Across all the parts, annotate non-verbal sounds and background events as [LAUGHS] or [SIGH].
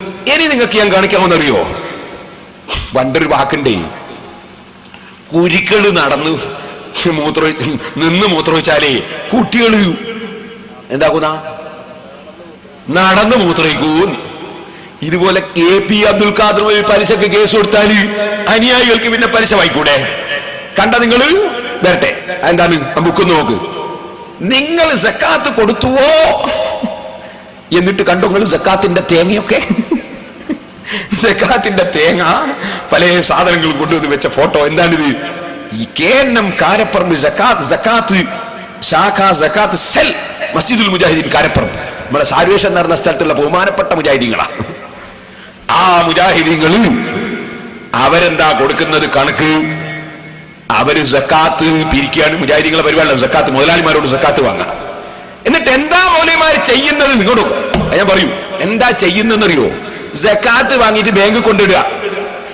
ഇനി നിങ്ങൾക്ക് ഞാൻ കാണിക്കാമെന്നറിയോ പണ്ടൊരു വാക്കുണ്ടേ കുരിക്കൾ നടന്ന് മൂത്ര നിന്ന് മൂത്രമൊഴിച്ചാലേ കുട്ടികൾ എന്താക്കുന്ന നടന്ന് മൂത്രയിക്കൂ ഇതുപോലെ കെ പി അബ്ദുൽ ഖാദർ വഴി പലിശക്ക് കേസ് കൊടുത്താൽ അനുയായികൾക്ക് പിന്നെ പലിശ വായിക്കൂടെ കണ്ട നിങ്ങൾ വരട്ടെ. എന്താണ്? ബുക്ക് നോക്ക്. നിങ്ങൾ സക്കാത്ത് കൊടുത്തുവോ? എന്നിട്ട് കണ്ടു നിങ്ങൾ സക്കാത്തിന്റെ തേങ്ങയൊക്കെ? [LAUGHS] സക്കാത്തിന്റെ തേങ്ങ പല സാധനങ്ങളും കൊണ്ടുവന്ന് വെച്ച ഫോട്ടോ എന്താണിത്? ഈ കേരണം കാരപ്പറമ്പ് ജക്കാത്ത് ജക്കാത്ത് ശാഖ സക്കാത്ത് സെൽ മസ്ജിദുൽ മുജാഹിദീൻ കാരപ്പറമ്പ്. നമ്മുടെ സാരേഷൻ നടന്ന സ്ഥലത്തുള്ള ബഹുമാനപ്പെട്ട മുജാഹിദീങ്ങളാ. ആ മുജാഹിദീങ്ങൾ അവരെന്താ കൊടുക്കുന്നത് കണക്ക്? അവർ സക്കാത്ത് പിരിക്കുകയാണ് മുജാഹിദീങ്ങളെ പരിപാടിയാണ് സക്കാത്ത് മുതലാളിമാരോട് സക്കാത്ത് വാങ്ങാം എന്നിട്ട് എന്താ മൗലിമാര് ചെയ്യുന്നത്? നിങ്ങളോട് ഞാൻ പറയൂ. എന്താ ചെയ്യുന്നറിയോ സക്കാത്ത് വാങ്ങിയിട്ട് ബാങ്ക് കൊണ്ടിടുക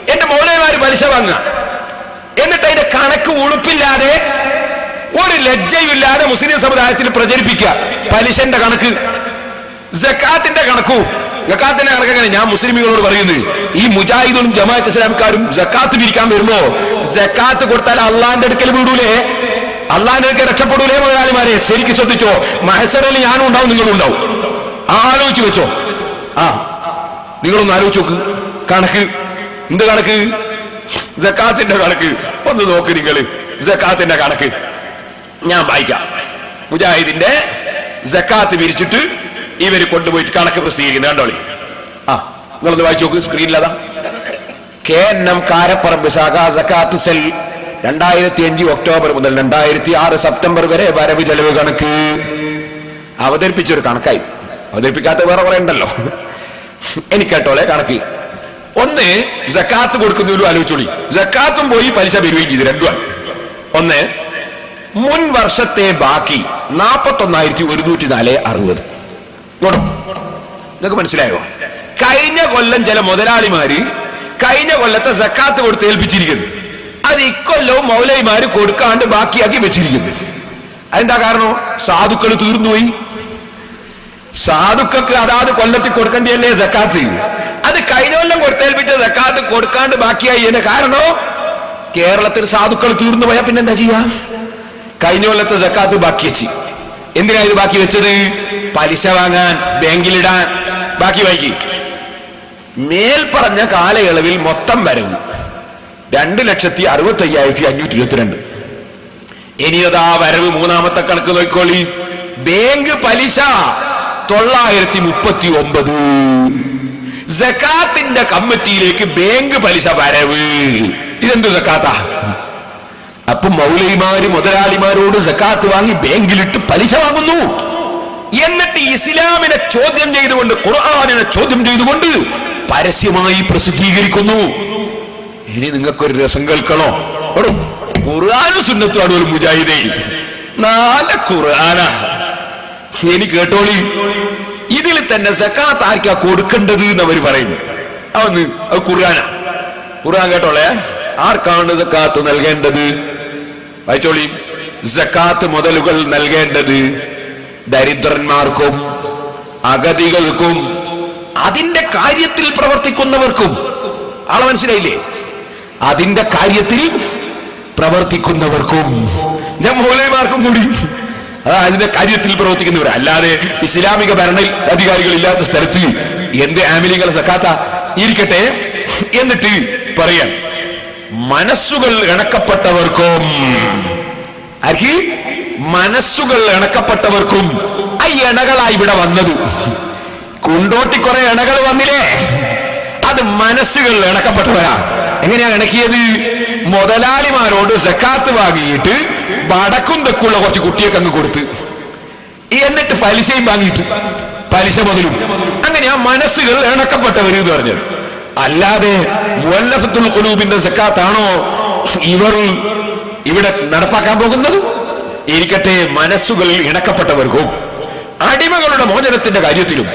എന്റെ മൗലൈമാര് പലിശ വാങ്ങുക. എന്നിട്ട് അതിന്റെ കണക്ക് ഉളുപ്പില്ലാതെ ഒരു ലജ്ജയില്ലാതെ മുസ്ലിം സമുദായത്തിൽ പ്രചരിപ്പിക്കുക. പലിശന്റെ കണക്ക്. ജക്കാത്തിന്റെ കണക്കു. ജക്കാത്തിന്റെ കണക്ക് എങ്ങനെ? ഞാൻ മുസ്ലിമുകളോട് പറയുന്നത്. ഈ മുജാഹിദും ജമാഅത്ത് ഇസ്ലാമിക്കാരും ജക്കാത്ത് പിരിക്കാൻ വരുമ്പോ ജക്കാത്ത് കൊടുത്താൽ അള്ളാന്റെ അടുക്കൽ വീടൂലേ? അള്ളാന്റെ അടുക്കൽ രക്ഷപ്പെടൂലേ മുതലാളിമാരെ? ശരിക്കും ശ്രദ്ധിച്ചോ? മഹസറിൽ ഞാനും ഉണ്ടാവും നിങ്ങളും ഉണ്ടാവും. ആലോചിച്ച് വെച്ചോ. ആ. നിങ്ങളൊന്ന് ആലോചിച്ച് നോക്ക്. കണക്ക്. എന്ത് കണക്ക്? ജക്കാത്തിന്റെ കണക്ക്. ഒന്ന് നോക്ക് നിങ്ങൾ ജക്കാത്തിന്റെ കണക്ക്. ഞാൻ വായിക്കാം. മുജാഹിദിന്റെ ജക്കാത്ത് പിരിച്ചിട്ട് ഇവർ കൊണ്ടുപോയിട്ട് കണക്ക് പ്രസിദ്ധീകരിക്കുന്നത് കണ്ടോളി. ആ നിങ്ങളൊന്ന് വായിച്ചു നോക്ക്. സ്ക്രീനിലതാ. കെ എൻ എം കാരപ്പറമ്പ് ശാഖ ജക്കാത്ത് സെൽ രണ്ടായിരത്തി അഞ്ച് ഒക്ടോബർ മുതൽ രണ്ടായിരത്തി ആറ് സെപ്റ്റംബർ വരെ വരവ് ചെലവ് കണക്ക്. അവതരിപ്പിച്ചൊരു കണക്കായി. അവതരിപ്പിക്കാത്ത വേറെ കുറെ ഉണ്ടല്ലോ. എനിക്ക് കേട്ടോളെ കണക്ക്. ഒന്ന് ജക്കാത്ത് കൊടുക്കുന്നതിലും ആലോചിച്ചോളി. ജക്കാത്തും പോയി പലിശ പെരുകയും ചെയ്തു രണ്ടുമാണ്. ഒന്ന് മുൻ വർഷത്തെ ബാക്കി നാപ്പത്തൊന്നായിരത്തി ഒരുന്നൂറ്റി നാല് അറുപത് നിങ്ങൾക്ക് മനസ്സിലായോ? കഴിഞ്ഞ കൊല്ലം ചില മുതലാളിമാര് കഴിഞ്ഞ കൊല്ലത്തെ സക്കാത്ത് കൊടുത്ത് ഏൽപ്പിച്ചിരിക്കുന്നു. അത് ഇക്കൊല്ലവും മൗലൈമാര് കൊടുക്കാണ്ട് ബാക്കിയാക്കി വെച്ചിരിക്കുന്നു. അതെന്താ കാരണം? സാധുക്കൾ തീർന്നുപോയി. സാധുക്കൾക്ക് അതാത് കൊല്ലത്തിൽ കൊടുക്കേണ്ടിയല്ലേ സക്കാത്ത്? അത് കഴിഞ്ഞ കൊല്ലം കൊടുത്തേൽപ്പിച്ച സക്കാത്ത് കൊടുക്കാണ്ട് ബാക്കിയായി. എന്നെ കാരണോ കേരളത്തിൽ സാധുക്കൾ തീർന്നു പോയാൽ പിന്നെന്താ ചെയ്യാ? കഴിഞ്ഞ കൊല്ലത്തെ സക്കാത്ത് ബാക്കി വെച്ച്. എന്തിനാ ഇത് ബാക്കി വെച്ചത്? പലിശ വാങ്ങാൻ ബാങ്കിലിടാൻ. ബാക്കി വായിക്കി. മേൽപ്പറഞ്ഞ കാലയളവിൽ മൊത്തം വരവ്. രണ്ട് ലക്ഷത്തി അറുപത്തി അയ്യായിരത്തി അഞ്ഞൂറ്റി ഇരുപത്തിരണ്ട്. ഇനിയതാ വരവ് മൂന്നാമത്തെ കണക്ക് നോക്കിക്കോളി. ബാങ്ക് പലിശ. തൊള്ളായിരത്തി മുപ്പത്തി ഒമ്പത് ജക്കാത്തിന്റെ കമ്മിറ്റിയിലേക്ക് ബാങ്ക് പലിശ വരവ്. ഇതെന്ത് ജക്കാത്ത അപ്പൊ മൗലൈമാര് മുതലാളിമാരോട് ജക്കാത്ത് വാങ്ങി ബാങ്കിലിട്ട് പലിശ വാങ്ങുന്നു. എന്നിട്ട് ഇസ്ലാമിനെ ചോദ്യം ചെയ്തുകൊണ്ട് ഖുർആാനിനെ ചോദ്യം ചെയ്തുകൊണ്ട് പരസ്യമായി പ്രസിദ്ധീകരിക്കുന്നു. ഇനി നിങ്ങൾക്കൊരു രസം കേൾക്കണോ? ഖുർആാനും സുന്നത്തുമാണ് ഒരു മുജാഹിദേ നാല് ഖുർആനാ. ഇനി കേട്ടോളി. ഇതിൽ തന്നെ സക്കാത്ത് ആർക്കാ കൊടുക്കേണ്ടത് എന്ന് അവർ പറയുന്നു. അവന്ന് അത് ഖുർആന. ഖുർആൻ കേട്ടോളെ ആർക്കാണ് സക്കാത്ത് നൽകേണ്ടത്? വായിച്ചോളി. സക്കാത്ത് മുതലുകൾ നൽകേണ്ടത് ദരിദ്രന്മാർക്കും അഗതികൾക്കും അതിന്റെ കാര്യത്തിൽ പ്രവർത്തിക്കുന്നവർക്കും. ആളെ മനസ്സിലായില്ലേ? അതിന്റെ കാര്യത്തിൽ പ്രവർത്തിക്കുന്നവർക്കും. ഞാൻ മൂലയമാർക്കും കൂടി. അതാ അതിന്റെ കാര്യത്തിൽ പ്രവർത്തിക്കുന്നവർ അല്ലാതെ ഇസ്ലാമിക ഭരണ അധികാരികൾ ഇല്ലാത്ത സ്ഥലത്ത് എന്ത് ആമിലിങ്ങൾ സക്കാത്ത ഇരിക്കട്ടെ എന്നിട്ട് പറയാൻ മനസ്സുകൾ ഇണക്കപ്പെട്ടവർക്കും ആർക്കി? മനസ്സുകൾ ഇണക്കപ്പെട്ടവർക്കും ആ ഇണകളാ ഇവിടെ വന്നത്. കുണ്ടോട്ടി കുറെ ഇണകൾ വന്നില്ലേ? അത് മനസ്സുകൾ ഇണക്കപ്പെട്ടവരാ. എങ്ങനെയാ ഇണക്കിയത്? മുതലാളിമാരോട് സക്കാത്ത് വാങ്ങിയിട്ട് വടക്കും തെക്കുള്ള കുറച്ച് കുട്ടിയൊക്കെ അങ്ങ് കൊടുത്ത്. എന്നിട്ട് പലിശയും വാങ്ങിയിട്ട്. പലിശ മുതലും. അങ്ങനെ ആ മനസ്സുകൾ ഇണക്കപ്പെട്ടവർ എന്ന് പറഞ്ഞത്. അല്ലാതെ മുല്ലഫത്തുൽ ഖുലൂബിന്റെ സക്കാത്താണോ ഇവർ ഇവിടെ നടപ്പാക്കാൻ പോകുന്നത്? ഇരിക്കട്ടെ മനസ്സുകൾ ഇണക്കപ്പെട്ടവർക്കും അടിമകളുടെ മോചനത്തിന്റെ കാര്യത്തിലും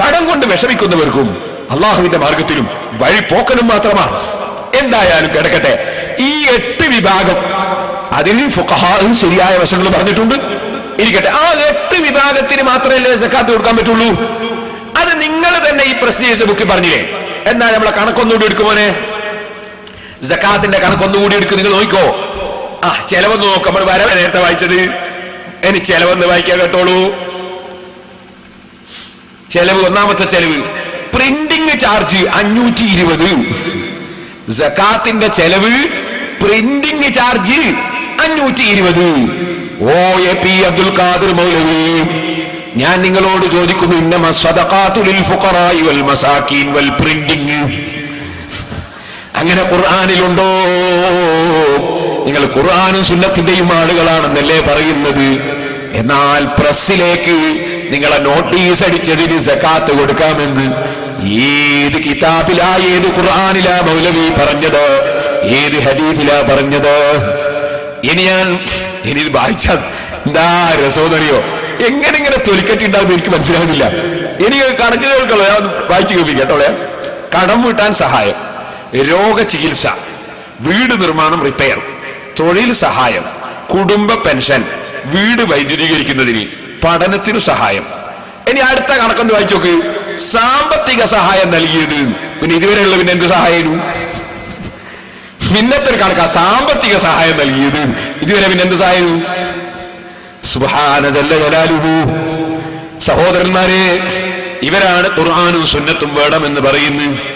കടം കൊണ്ട് വിഷമിക്കുന്നവർക്കും അള്ളാഹുവിന്റെ മാർഗത്തിലും വഴി പോക്കനും മാത്രമാണ്. എന്തായാലും കിടക്കട്ടെ ഈ എട്ട് വിഭാഗം അതിൽ ഫുഖഹാഉം ശരിയായ വശങ്ങൾ പറഞ്ഞിട്ടുണ്ട്. ഇരിക്കട്ടെ. ആ എട്ട് വിഭാഗത്തിന് മാത്രമല്ലേ സക്കാത്ത് കൊടുക്കാൻ പറ്റുള്ളൂ? അത് നിങ്ങൾ തന്നെ ഈ പ്രസിദ്ധീകരിച്ച ബുക്കിൽ പറഞ്ഞില്ലേ? എന്നാൽ നമ്മളെ കണക്കൊന്നുകൂടി എടുക്കുമോനെ ജക്കാത്തിന്റെ കണക്കൊന്നുകൂടി എടുക്കും നിങ്ങൾ നോക്കോ ആ ചെലവെന്ന് നോക്കാം. നമ്മൾ വരവ് നേരത്തെ വായിച്ചത്. ഇനി ചെലവെന്ന് വായിക്കാൻ കേട്ടോളൂ. ചെലവ് ഒന്നാമത്തെ ചെലവ്. പ്രിന്റിംഗ് ചാർജ് അഞ്ഞൂറ്റി ഇരുപത്. ജക്കാത്തിന്റെ ചെലവ് പ്രിന്റിംഗ് ചാർജ് അഞ്ഞൂറ്റി ഇരുപത് O A P Abdul Khadir Moulavi ഞാൻ നിങ്ങളോട് ചോദിക്കുന്നു ഇന്നമ വൽ വൽ അങ്ങനെ ഖുർആാനിലുണ്ടോ? നിങ്ങൾ ഖുർആാനും സുന്നത്തിന്റെയും ആളുകളാണെന്നല്ലേ പറയുന്നത്. എന്നാൽ പ്രസ്സിലേക്ക് നിങ്ങളെ നോട്ടീസ് അടിച്ചതിന് സക്കാത്ത് കൊടുക്കാമെന്ന്. ഏത് കിതാബിലാ ഏത് ഖുർആാനിലാ മൗലവി പറഞ്ഞത്? ഏത് ഹദീസിലാ പറഞ്ഞത്? ഇനി ഞാൻ ഇനി വായിച്ച എന്താ രസമെന്നറിയോ എങ്ങനെ ഇങ്ങനെ തൊലിക്കെട്ടി ഉണ്ടാവും എനിക്ക് മനസ്സിലാകുന്നില്ല ഇനി കണക്ക് കേൾക്കുള്ളൂ. ഞാൻ വായിച്ചു കേട്ടോ കടം വീട്ടാൻ സഹായം രോഗചികിത്സ വീട് നിർമ്മാണം റിപ്പയർ തൊഴിൽ സഹായം കുടുംബ പെൻഷൻ വീട് വൈദ്യുതീകരിക്കുന്നതിന് പഠനത്തിനു സഹായം. ഇനി അടുത്ത കണക്കൊന്ന് വായിച്ചു നോക്ക്. സാമ്പത്തിക സഹായം നൽകിയത് പിന്നെ ഇതുവരെയുള്ള പിന്നെ എന്ത് സഹായം പിന്നത്തെ ഒരു കണക്കാ സാമ്പത്തിക സഹായം നൽകിയത്. ഇതുവരെ പിന്നെ എന്ത് സഹായം? ജലാലുഹു. സഹോദരന്മാരെ ഇവരാണ് ഖുർആാനും സുന്നത്തും വേണമെന്ന് പറയുന്നത്.